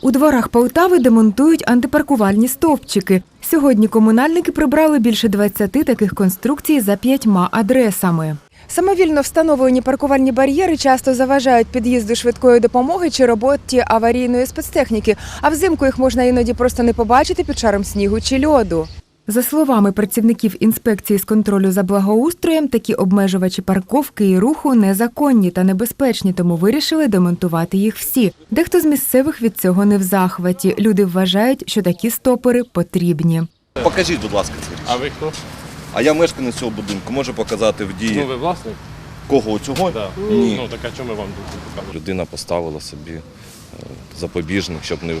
У дворах Полтави демонтують антипаркувальні стовпчики. Сьогодні комунальники прибрали більше 20 таких конструкцій за п'ятьма адресами. Самовільно встановлені паркувальні бар'єри часто заважають під'їзду швидкої допомоги чи роботі аварійної спецтехніки, а взимку їх можна іноді просто не побачити під шаром снігу чи льоду. За словами працівників інспекції з контролю за благоустроєм, такі обмежувачі парковки і руху незаконні та небезпечні, тому вирішили демонтувати їх всі. Дехто з місцевих від цього не в захваті. Люди вважають, що такі стопори потрібні. Покажіть, будь ласка, це рішення. А ви хто? А я мешканець цього будинку, можу показати в дії Ну ви власник? кого цього? Да. Ні. Ну так а чому ми вам тут показуємо? Людина поставила собі е, запобіжник, щоб не,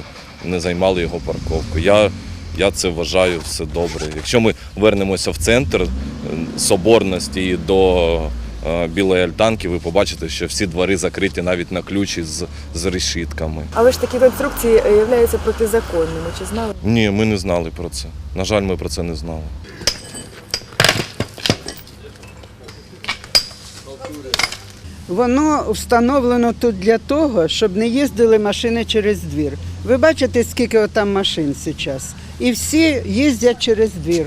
не займали його парковку. Я, я це вважаю все добре. Якщо ми вернемося в центр е, соборності і до е, білої альтанки, ви побачите, що всі двори закриті навіть на ключі з, з решітками. Але ж такі конструкції являються протизаконними. Чи знали? Ні, ми не знали про це. На жаль, ми про це не знали. Воно встановлено тут для того, щоб не їздили машини через двір. Ви бачите, скільки там машин зараз. І всі їздять через двір.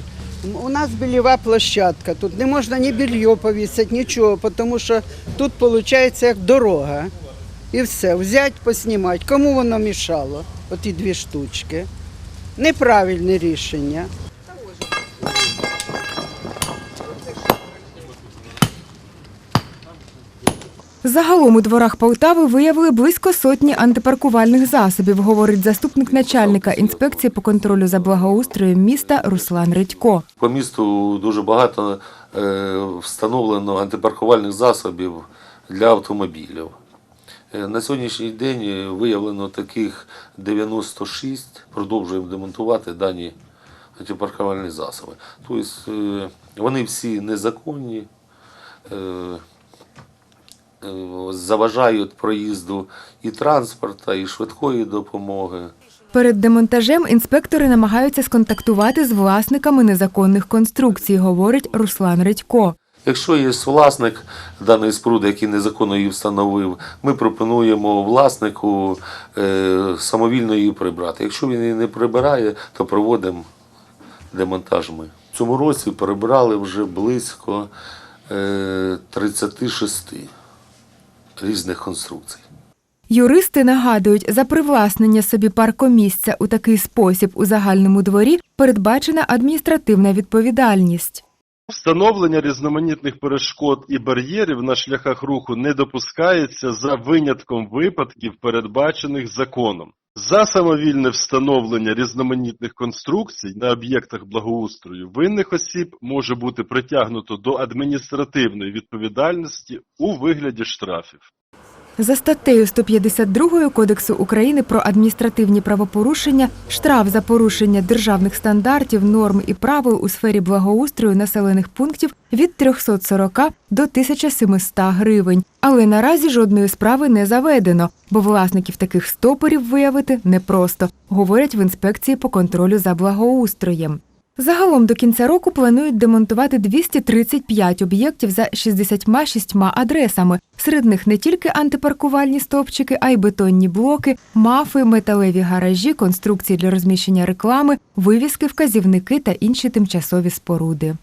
У нас біліва площадка, тут не можна ні більйо повісити, нічого, тому що тут виходить як дорога. І все, взять, поснімати. Кому воно мішало? Оті дві штучки. Неправильне рішення. Загалом у дворах Полтави виявили близько сотні антипаркувальних засобів, говорить заступник начальника інспекції по контролю за благоустроєм міста Руслан Редько. По місту дуже багато е, встановлено антипаркувальних засобів для автомобілів. Е, На сьогоднішній день виявлено таких 96, продовжуємо демонтувати дані антипаркувальні засоби. Тобто е, вони всі незаконні, заважають проїзду і транспорта, і швидкої допомоги. Перед демонтажем інспектори намагаються сконтактувати з власниками незаконних конструкцій, говорить Руслан Редько. Якщо є власник даної споруди, який незаконно її встановив, ми пропонуємо власнику е, самовільно її прибрати. Якщо він її не прибирає, то проводимо демонтаж ми. В цьому році прибрали вже близько е, 36 різних конструкцій. Юристи нагадують, за привласнення собі паркомісця у такий спосіб у загальному дворі передбачена адміністративна відповідальність. Встановлення різноманітних перешкод і бар'єрів на шляхах руху не допускається за винятком випадків, передбачених законом. За самовільне встановлення різноманітних конструкцій на об'єктах благоустрою винних осіб може бути притягнуто до адміністративної відповідальності у вигляді штрафів. За статтею 152 Кодексу України про адміністративні правопорушення штраф за порушення державних стандартів, норм і правил у сфері благоустрою населених пунктів від 340 до 1700 гривень. Але наразі жодної справи не заведено, бо власників таких стопорів виявити непросто, говорять в інспекції по контролю за благоустроєм. Загалом до кінця року планують демонтувати 235 об'єктів за 66 адресами. Серед них не тільки антипаркувальні стовпчики, а й бетонні блоки, мафи, металеві гаражі, конструкції для розміщення реклами, вивіски, вказівники та інші тимчасові споруди.